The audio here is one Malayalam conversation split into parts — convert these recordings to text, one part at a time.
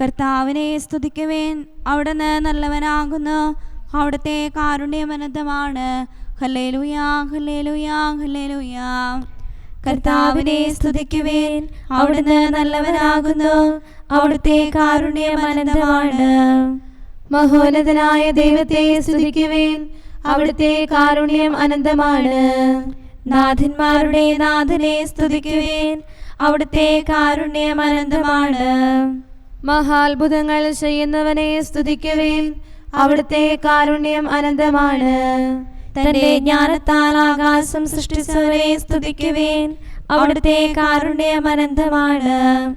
കർത്താവിനെ സ്തുതിക്കുവേൻ. അവിടുന്ന് നല്ലവനാകുന്നു. അവിടുത്തെ കാരുണ്യമനന്തമാണ്. കർത്താവിനെ സ്തുതിക്കുവേൻ. അവിടുന്ന് നല്ലവനാകുന്നു. അവിടുത്തെ കാരുണ്യമനന്തമാണ്. മഹോന്നതനായ ദൈവത്തെ സ്തുതിക്കുവേൻ. അവിടുത്തെ കാരുണ്യം അനന്തമാണ് നാഥന്മാരുടെ നാഥനെ സ്തുതിക്കുവേൻ. അവിടുത്തെ കാരുണ്യം അനന്തമാണ് മഹാത്ഭുതങ്ങൾ ചെയ്യുന്നവനെ സ്തുതിക്കുവേൻ. അവിടുത്തെ കാരുണ്യം അനന്തമാണ്. തന്റെ ജ്ഞാനത്താൽ ആകാശം സൃഷ്ടിച്ചവനെ സ്തുതിക്കുവേൻ. അവിടുത്തെ കാരുണ്യം അനന്തമാണ്.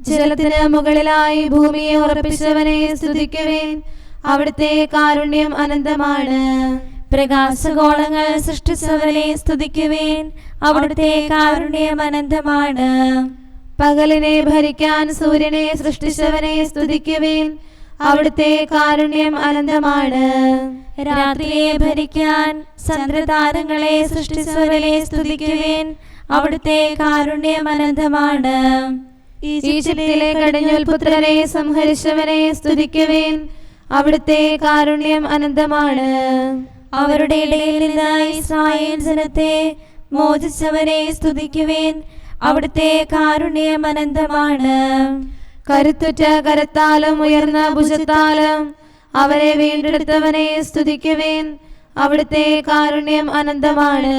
ജലത്തിന് മുകളിലായി ഭൂമിയെ ഉറപ്പിച്ചവനെ സ്തുതിക്കുവേൻ. അവിടുത്തെ കാരുണ്യം അനന്തമാണ്. പ്രകാശഗോളങ്ങൾ സൃഷ്ടിച്ചവനെ സ്തുതിക്കുവേൻ. അവിടുത്തെ കാരുണ്യം അനന്തമാണ്. പകലിനെ ഭരിക്കാൻ സൂര്യനെ സൃഷ്ടിച്ചവനെ സ്തുതിക്കുവേൻ. അവിടുത്തെ കാരുണ്യം അനന്തമാണ്. രാത്രിയെ ഭരിക്കാൻ ചന്ദ്രതാരങ്ങളെ സൃഷ്ടിച്ചവനെ സ്തുതിക്കുവേൻ. അവിടുത്തെ കാരുണ്യം അനന്തമാണ്. ഈജിപ്തിലെ കടിഞ്ഞൂൽ പുത്രരെ സംഹരിച്ചവനെ സ്തുതിക്കുവേൻ. അവിടുത്തെ കാരുണ്യം അനന്തമാണ്. അവരുടെ ഇടയിൽ നിന്ന് ഇസ്രായേൽ ജനത്തെ മോചിച്ചവരെ സ്തുതിക്കുവേൻ. അവിടുത്തെ കാരുണ്യം അനന്തമാണ് കരുത്തുറ്റ കരത്താലും ഉയർന്ന ഭുജത്താലും അവരെ വീണ്ടെടുത്തവനെ സ്തുതിക്കുവേൻ. അവിടുത്തെ കാരുണ്യം അനന്തമാണ്.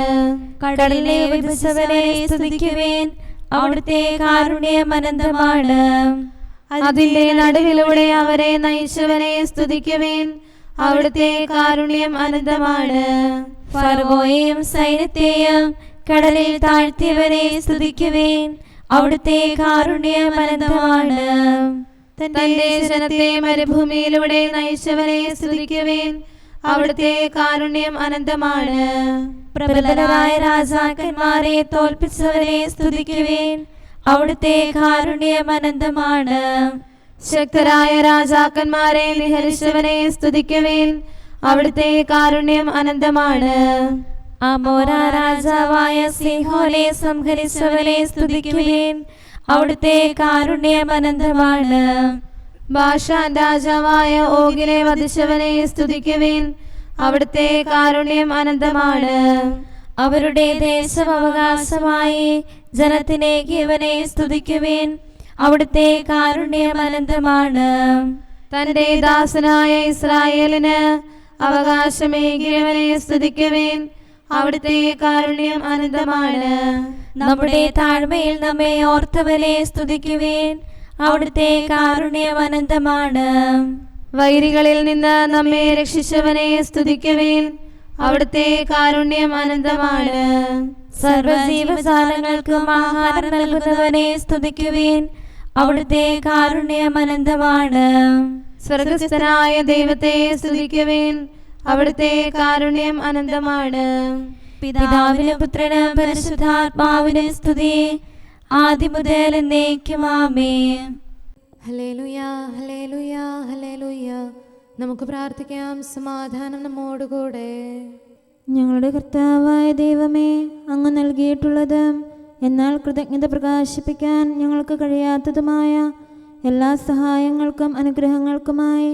കടലിനെ വിഭജിച്ചവനെ സ്തുതിക്കുവേൻ. അവിടുത്തെ കാരുണ്യം അനന്തമാണ്. അതിന്റെ നടുവിലൂടെ അവരെ നയിച്ചവനെ സ്തുതിക്കുവേൻ. അവിടുത്തെ കാരുണ്യം അനന്തമാണ്. ഫർവോയെയും സൈന്യത്തെയും കടലിൽ താഴ്ത്തിയവരെ സ്തുതിക്കുവേൻ. അവിടുത്തെ കാരുണ്യം അനന്തമാണ് തന്റെ ജനത്തെ മരുഭൂമിയിലൂടെ നയിച്ചവരെ സ്തുതിക്കുവേൻ. അവിടുത്തെ കാരുണ്യം അനന്തമാണ്. പ്രബലരായ രാജാക്കന്മാരെ തോൽപ്പിച്ചവരെ സ്തുതിക്കുവേൻ. അവിടുത്തെ കാരുണ്യം അനന്തമാണ്. ശക്തരായ രാജാക്കന്മാരെ നിഹരിച്ചവനെ സ്തുതിക്കുവേൻ. അവിടുത്തെ കാരുണ്യം അനന്തമാണ്. അമോര രാജാവായ സിംഹോനെ സംഹരിച്ചവനെ സ്തുതിക്കുവേൻ. അവിടുത്തെ കാരുണ്യം അനന്തമാണ് ഭാഷാൻ രാജാവായ ഓഗിനെ വധിച്ചവനെ സ്തുതിക്കുവേൻ. അവിടുത്തെ കാരുണ്യം അനന്തമാണ്. അവരുടെ ദേശം അവകാശമായി ജനത്തിനെ ഇവനെ സ്തുതിക്കുവേൻ. അവിടുത്തെ കാരുണ്യം അനന്തമാണ് തന്റെ ദാസനായ ഇസ്രായേലിന് അവകാശമേകിയവനെ സ്തുതിക്കുവേൻ. അവിടുത്തെ കാരുണ്യം അനന്തമാണ്. നമ്മുടെ താഴ്മയിൽ നമ്മെ ഓർത്തവരെ സ്തുതിക്കുവേൻ. അവിടുത്തെ കാരുണ്യം അനന്തമാണ്. വൈരികളിൽ നിന്ന് നമ്മെ രക്ഷിച്ചവനെ സ്തുതിക്കുവേൻ. അവിടുത്തെ കാരുണ്യം അനന്തമാണ്. സർവജീവസാരങ്ങൾക്കും ആഹാരം നൽകുന്നവനെ സ്തുതിക്കുവേൻ. അവിടുത്തെ കാരുണ്യം അനന്തമാണ്. സ്വർഗസ്ഥനായ ദൈവത്തെ സ്തുതിക്കുവേൻ. അവിടുത്തെ കാരുണ്യം അനന്തമാണ്. പിതാവിന് പുത്രന് പരിശുദ്ധാത്മാവിന് സ്തുതി. ആദ്യം മുതൽ എന്നേക്കും ആമേ ഹലേലുയ ഹലേലുയ ഹലേലുയ നമുക്ക് പ്രാർത്ഥിക്കാം. സമാധാനം നമ്മോടുകൂടെ. ഞങ്ങളുടെ കർത്താവായ ദൈവമേ അങ്ങ് നൽകിയിട്ടുള്ളതും എന്നാൽ കൃതജ്ഞത പ്രകാശിപ്പിക്കാൻ ഞങ്ങൾക്ക് കഴിയാത്തതുമായ എല്ലാ സഹായങ്ങൾക്കും അനുഗ്രഹങ്ങൾക്കുമായി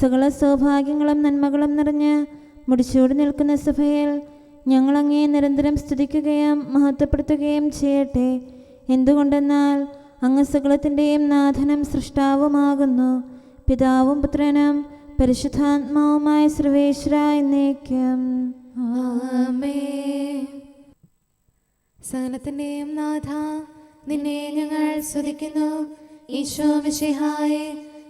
സകല സൗഭാഗ്യങ്ങളും നന്മകളും നിറഞ്ഞ് മുടിച്ചോട് നിൽക്കുന്ന സഭയിൽ ഞങ്ങളങ്ങേ നിരന്തരം സ്തുതിക്കുകയും മഹത്വപ്പെടുത്തുകയും ചെയ്യട്ടെ. എന്തുകൊണ്ടെന്നാൽ അങ്ങ് സകലത്തിന്റെയും നാഥനും സൃഷ്ടാവുമാകുന്നു. പിതാവും പുത്രനും പരിശുദ്ധാത്മാവുമായ സർവേശ്വര എന്നേക്കും. സകലത്തിന്റെയും നാഥ നിന്നെ ഞങ്ങൾ സ്തുതിക്കുന്നു. ഈശോ മിശിഹായെ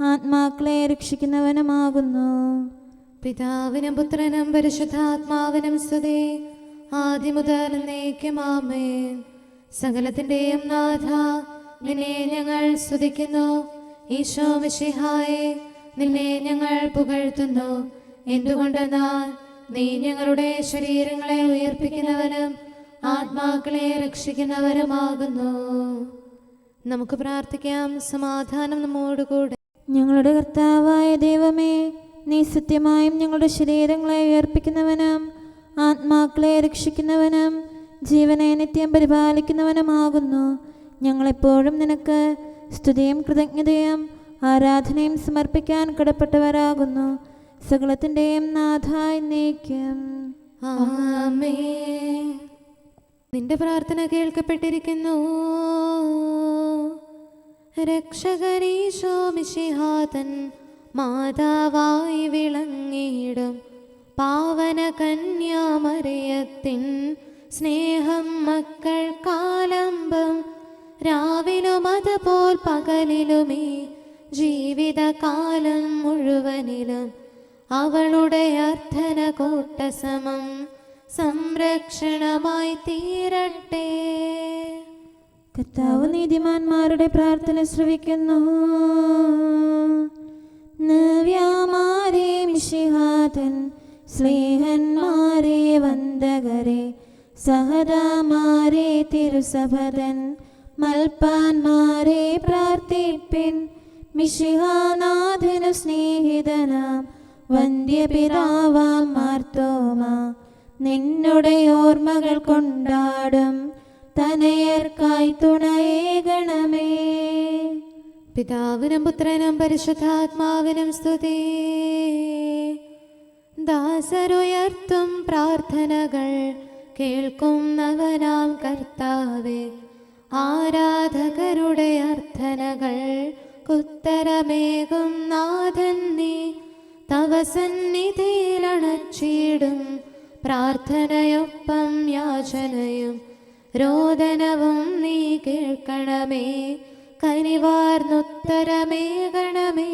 ആത്മാക്കളെ രക്ഷിക്കുന്നവനുമാകുന്നു. പിതാവിനും പുത്രനും പരിശുദ്ധാത്മാവിനും സ്തുതി. ആദ്യം മുതൽ എന്നേക്കും ആമേൻ. സകലത്തിന്റെയും നാഥ നിന്നെ ഞങ്ങൾ സ്തുതിക്കുന്നു. ഈശോ വിശിഹായെ നിന്നെ ഞങ്ങൾ പുകഴ്ത്തുന്നു. എന്തുകൊണ്ടെന്നാൽ നീ ഞങ്ങളുടെ ശരീരങ്ങളെ ഉയർപ്പിക്കുന്നവനും ആത്മാക്കളെ രക്ഷിക്കുന്നവരുമാകുന്നു നമുക്ക് പ്രാർത്ഥിക്കാം. സമാധാനം നമ്മോടുകൂടെ. ഞങ്ങളുടെ കർത്താവായ ദൈവമേ നീ സത്യമായും ഞങ്ങളുടെ ശരീരങ്ങളെ ഉയർപ്പിക്കുന്നവനും ആത്മാക്കളെ രക്ഷിക്കുന്നവനും ജീവനെ നിത്യം പരിപാലിക്കുന്നവനുമാകുന്നു. ഞങ്ങളെപ്പോഴും നിനക്ക് സ്തുതിയും കൃതജ്ഞതയും ആരാധനയും സമർപ്പിക്കാൻ കടപ്പെട്ടവരാകുന്നു. സകലത്തിന്റെയും നാഥായി നീക്കം നിന്റെ പ്രാർത്ഥന കേൾക്കപ്പെട്ടിരിക്കുന്നു. രക്ഷകരീശോ മിശിഹാതൻ മാതാവായി വിളങ്ങിയിടും. പാവന കന്യാമറിയത്തിൻ സ്നേഹം മക്കൾ കാലംബം രാവിലും അതുപോൽ പകലിലുമേ ജീവിതകാലം മുഴുവനിലും അവളുടെ അർത്ഥന കൂട്ടസമം സംരക്ഷണമായി തീരട്ടെ. കർത്താവ് നീതിമാന്മാരുടെ പ്രാർത്ഥന ശ്രവിക്കുന്നു. നവ്യാമാരെ സ്നേഹന്മാരെ വന്ദകരെ സഹദാമാരെ തിരുസഭതൻ മൽപ്പാന്മാരെ പ്രാർത്ഥിപ്പിൻ മിഷിഹാനാഥനു സ്നേഹിതനാം വന്ധ്യപിതാവാം മാർത്തോമ നിന്നുടെ ഓർമ്മകൾ കൊണ്ടാടും. തനയർക്കായി തുണയേകണമേ പിതാവിനും പുത്രനും പരിശുദ്ധാത്മാവിനും സ്തുതി. ദാസരുയർത്തും പ്രാർത്ഥനകൾ കേൾക്കുന്നവനാം കർത്താവെ. ആരാധകരുടെ അർത്ഥനകൾ കുത്തരമേകും നാഥൻ നീ. തവ സന്നിധിയിലണച്ചിടും പ്രാർത്ഥനയൊപ്പം യാചനയും രോദനവും നീ കേൾക്കണമേ. കനിവാർന്നുത്തരമേകണമേ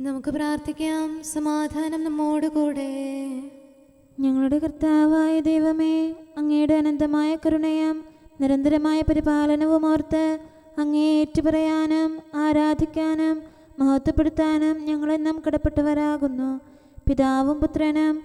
നമുക്ക് പ്രാർത്ഥിക്കാം. സമാധാനം നമ്മോട് കൂടെ. ഞങ്ങളുടെ കർത്താവായ ദൈവമേ അങ്ങയുടെ അനന്തമായ കരുണയും നിരന്തരമായ പരിപാലനവും ഓർത്ത് അങ്ങേ ഏറ്റുപറയാനും ആരാധിക്കാനും മഹത്വപ്പെടുത്താനും ഞങ്ങളെന്നും കടപ്പെട്ടവരാകുന്നു. പിതാവും പുത്രനും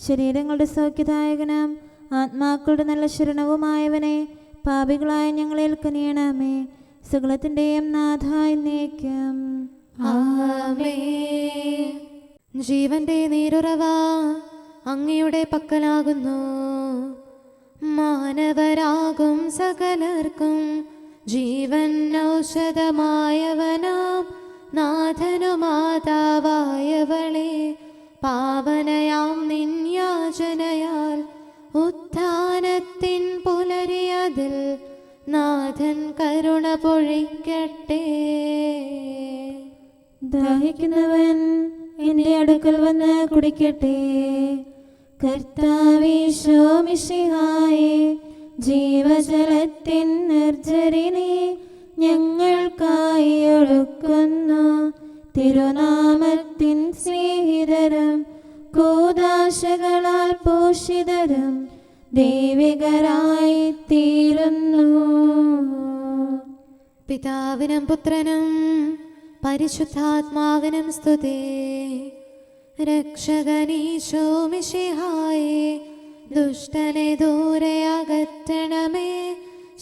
ശരീരങ്ങളുടെ സൗഖ്യദായകനും. ആത്മാക്കളുടെ നല്ല ശരണവുമായവനെ പാപികളായ ഞങ്ങളെ കനിയണമേ സകലത്തിന്റെയും നാഥായി നീക്കം. ജീവന്റെ നീരുറവ അങ്ങയുടെ പക്കലാകുന്നു. മാനവരാകും സകലർക്കും. ജീവൻ ഔഷധമായവനാം. നാഥനു മാതാവായവളെ പാവനയാം നിന്യാചനയാൽ ഉത്ഥാനത്തിൻ പുലരിയതിൽ നാഥൻ കരുണ പൊഴിക്കട്ടെ. ദാഹിക്കുന്നവൻ എന്റെ അടുക്കൽ വന്ന് കുടിക്കട്ടെ. കർത്താവിശോമിഷിഹായെ ജീവജലത്തിൻ നിർജരിനെ ഞങ്ങൾക്കായി ഒഴുക്കുന്നു തിരുനാമത്തിൻ സ്നേഹിതരും കൂതാശകളാൽ പോഷിതരും ദൈവികരായി തീരുന്നു. പിതാവിനും പുത്രനും പരിശുദ്ധാത്മാവിനും സ്തുതി. രക്ഷകനീശോ മിശിഹായേ ദുഷ്ടനെ ദൂരെ അകറ്റണമേ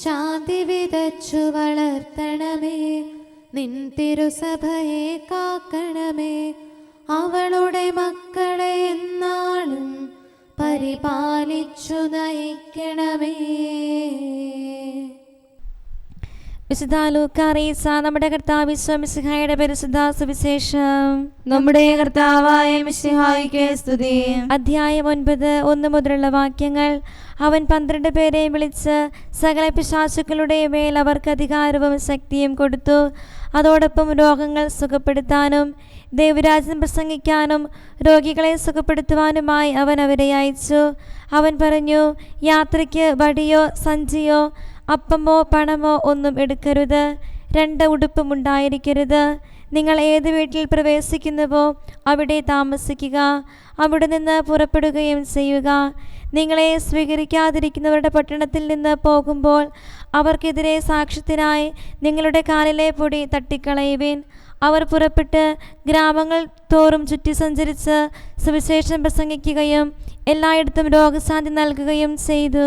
ശാന്തി വിതച്ചു വളർത്തണമേ. നിൻ തിരുസഭയെ കാക്കണമേ. അവളുടെ മക്കളെ എന്നാളും പരിപാലിച്ചു നയിക്കണമേ. വിശുദ്ധ ലൂക്കാറീസ നമ്മുടെ കർത്താവ് മിശിഹായുടെ പരിശുദ്ധ സുവിശേഷം. നമ്മുടെ കർത്താവായ മിശിഹായിക്ക് സ്തുതി. അധ്യായം ഒൻപത് ഒന്ന് മുതലുള്ള വാക്യങ്ങൾ. അവൻ പന്ത്രണ്ട് പേരെ വിളിച്ച് സകല പിശാചുക്കളുടെ മേൽ അവർക്ക് അധികാരവും ശക്തിയും കൊടുത്തു. അതോടൊപ്പം രോഗങ്ങൾ സുഖപ്പെടുത്താനും ദേവരാജൻ പ്രസംഗിക്കാനും രോഗികളെ സുഖപ്പെടുത്തുവാനുമായി അവൻ അവരെ അയച്ചു. അവൻ പറഞ്ഞു യാത്രയ്ക്ക് വടിയോ സഞ്ചിയോ അപ്പമോ പണമോ ഒന്നും എടുക്കരുത്. രണ്ട് ഉടുപ്പും ഉണ്ടായിരിക്കരുത്. നിങ്ങൾ ഏത് വീട്ടിൽ പ്രവേശിക്കുന്നുവോ അവിടെ താമസിക്കുക. അവിടെ നിന്ന് പുറപ്പെടുകയും ചെയ്യുക. നിങ്ങളെ സ്വീകരിക്കാതിരിക്കുന്നവരുടെ പട്ടണത്തിൽ നിന്ന് പോകുമ്പോൾ അവർക്കെതിരെ സാക്ഷ്യത്തിനായി നിങ്ങളുടെ കാലിലെ പൊടി തട്ടിക്കളയുവിൻ. അവർ പുറപ്പെട്ട് ഗ്രാമങ്ങൾ തോറും ചുറ്റി സഞ്ചരിച്ച് സുവിശേഷം പ്രസംഗിക്കുകയും എല്ലായിടത്തും രോഗശാന്തി നൽകുകയും ചെയ്തു.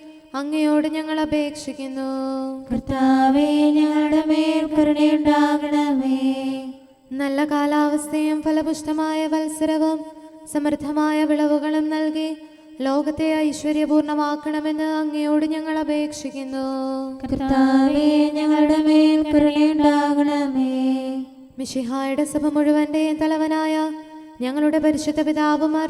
അങ്ങയോട് ഞങ്ങൾ അപേക്ഷിക്കുന്നു. കർത്താവേ ഞങ്ങളുടെ മേൽ കരുണയുണ്ടാകണമേ. നല്ല കാലാവസ്ഥയും ഫലപുഷ്ടമായ വത്സരവും സമൃദ്ധമായ വിളവുകളും നൽകി ലോകത്തെ ഐശ്വര്യപൂർണമാക്കണമെന്ന് അങ്ങയോട് ഞങ്ങൾ അപേക്ഷിക്കുന്നു. കർത്താവേ ഞങ്ങളുടെ മേൽ കരുണയുണ്ടാകണമേ. മിഷിഹായുടെ സഭ മുഴുവന്റെയും തലവനായ ഞങ്ങളുടെ പരിശുദ്ധ പിതാവുമാർ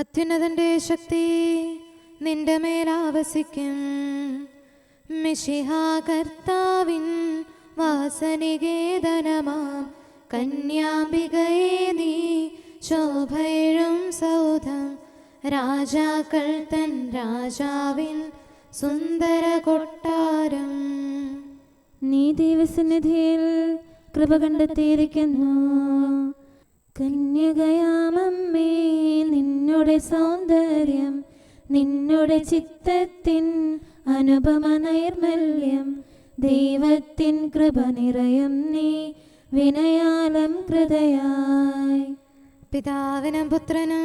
അത്യുന്നതന്റെ ശക്തി നിന്റെ മേലാവസിക്കും മിഷിഹാ കർത്താവിൻ വാസനികേതനമാം. കന്യാംബികയെ നീ ശോഭയിഴും സൗധം. രാജാക്കൾ തൻ രാജാവിൻ സുന്ദര കൊട്ടാരം. നീ ദൈവസന്നിധിയിൽ കൃപ കണ്ടെത്തിയിരിക്കുന്നു. കന്യകയാമമ്മേ നിന്നുടെ സൗന്ദര്യം നിന്നുടെ ചിത്തത്തിൻ അനുപമ നൈർമല്യം ദൈവത്തിൻ കൃപ നിറയം നീ വിനയാലം കൃതയായി. പിതാവിനും പുത്രനും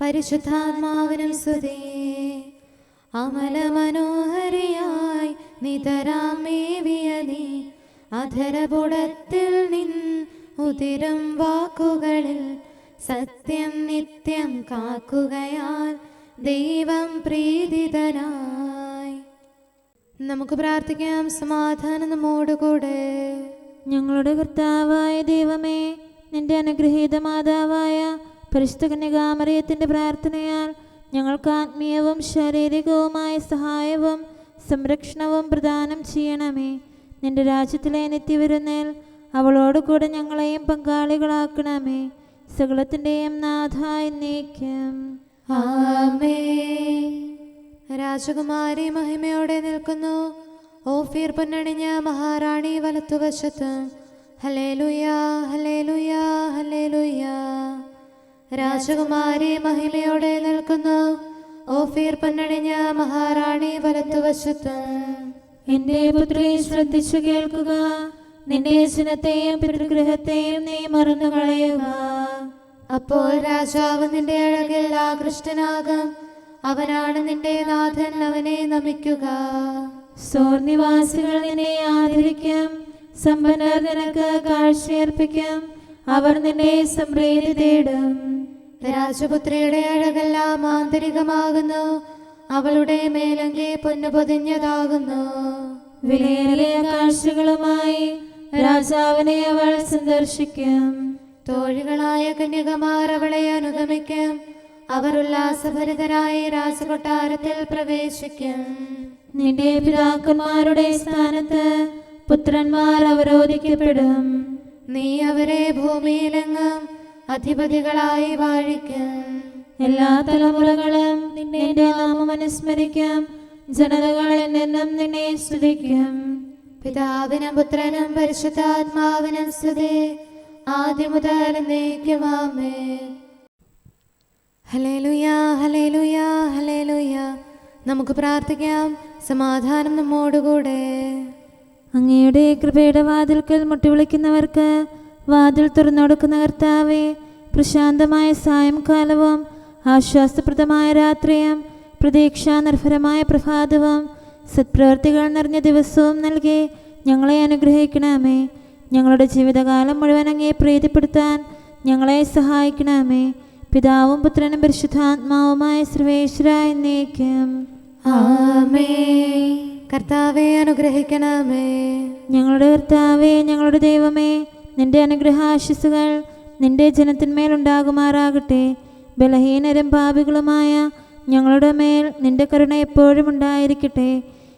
പരിശുദ്ധാത്മാവിനും സ്തുതി. അമല മനോഹരിയായി നിതരാമേവിയ നീ അധരപുടത്തിൽ നിൻ ഉതിരും വാക്കുകളിൽ സത്യം നിത്യം കാക്കുകയാൽ ദൈവം പ്രീതിതനായി. നമുക്ക് പ്രാർത്ഥിക്കാം സമാധാനം നമ്മോടുകൂടെ ഞങ്ങളുടെ കർത്താവായ ദൈവമേ നിന്റെ അനുഗ്രഹീത മാതാവായ പരിശുദ്ധ കന്യകാമറിയത്തിന്റെ പ്രാർത്ഥനയാൽ ഞങ്ങൾക്ക് ആത്മീയവും ശാരീരികവുമായ സഹായവും സംരക്ഷണവും പ്രദാനം ചെയ്യണമേ. നിന്റെ രാജ്യത്തിലെ നിത്യവിരുന്നേൽ അവളോട് കൂടെ ഞങ്ങളെയും പങ്കാളികളാക്കണമേ. സകലത്തിന്റെയും നാഥായി നീക്കം ആമേ. രാജകുമാരി മഹിമയോടെ നിൽക്കുന്നു. ഓഫീർ പൊന്നണിഞ്ഞ മഹാറാണി വലത്തുവശത്ത്. ഹലേലുയ രാജകുമാരി മഹിമയോടെ നിൽക്കുന്നു. ഓഫീർ പൊന്നണിഞ്ഞ മഹാറാണി വലത്തുവശത്ത്. എന്റെ പുത്രി ശ്രദ്ധിച്ചു കേൾക്കുക. നിന്റെ യജനത്തെയും പിതൃഗൃഹത്തെയും നീ മറന്നു കളയുക. അപ്പോൾ രാജാവ് നിന്റെ അഴകിൽ ആകൃഷ്ടനാകും. അവനാണ് നിന്റെ നാഥൻ അവനെ നമിക്കുക. സോർനിവാസികൾ നിന്നെ ആദരിക്കും. സമ്പന്നർ നിനക്ക് കാഴ്ചയർപ്പിക്കും. അവർ നിന്നെ സംപ്രീതി തേടും. രാജപുത്രിയുടെ അഴകെല്ലാം ആന്തരികമാകുന്നു. അവളുടെ മേലങ്കി പൊന്നു പൊതിഞ്ഞതാകുന്നു വിലയേറിയ കാഴ്ചകളുമായി രാജാവിനെ അവൾ സന്ദർശിക്കും. തോഴികളായ കന്യകമാർ അവളെ അനുഗമിക്കും. അവർ ഉല്ലാസഭരിതരായി രാജകൊട്ടാരത്തിൽ പ്രവേശിക്കും. നിന്റെ പിതാക്കന്മാരുടെ സ്ഥാനത്ത് പുത്രന്മാർ അവരോധിക്കപ്പെടും. നീ അവരെ ഭൂമിയിലെങ്ങും അധിപതികളായി വാഴിക്കും. എല്ലാ തലമുറകളും നിന്നെ നാമം അനുസ്മരിക്കും. ജനതകൾ എന്നെന്നും നിന്നെ സ്തുതിക്കും. പിതാവിനും പുത്രനും പരിശുദ്ധാത്മാവിനും സ്തുതി. ആദ്യം മുതൽ നമുക്ക് പ്രാർത്ഥിക്കാം. സമാധാനം നമ്മോടുകൂടെ. അങ്ങയുടെ കൃപയുടെ വാതിൽക്കൽ മുട്ടിവിളിക്കുന്നവർക്ക് വാതിൽ തുറന്നുകൊടുക്കുന്ന കർത്താവെ പ്രശാന്തമായ സായംകാലവും ആശ്വാസപ്രദമായ രാത്രിയും പ്രതീക്ഷാനിർഭരമായ പ്രഭാതവും സത്പ്രവർത്തികൾ നിറഞ്ഞ ദിവസവും നൽകി ഞങ്ങളെ അനുഗ്രഹിക്കണമേ. ഞങ്ങളുടെ ജീവിതകാലം മുഴുവൻ അങ്ങേ പ്രീതിപ്പെടുത്താൻ ഞങ്ങളെ സഹായിക്കണമേ. പിതാവും പുത്രനും പരിശുദ്ധാത്മാവുമായ സർവേശ്വര എന്നേക്കും. ആമേ. കർത്താവെ അനുഗ്രഹിക്കണമേ. ഞങ്ങളുടെ കർത്താവേ ഞങ്ങളുടെ ദൈവമേ നിന്റെ അനുഗ്രഹാശിസുകൾ നിന്റെ ജനത്തിന്മേലുണ്ടാകുമാറാകട്ടെ ബലഹീനരും പാപികളുമായ ഞങ്ങളുടെ മേൽ നിന്റെ കരുണ എപ്പോഴും ഉണ്ടായിരിക്കട്ടെ.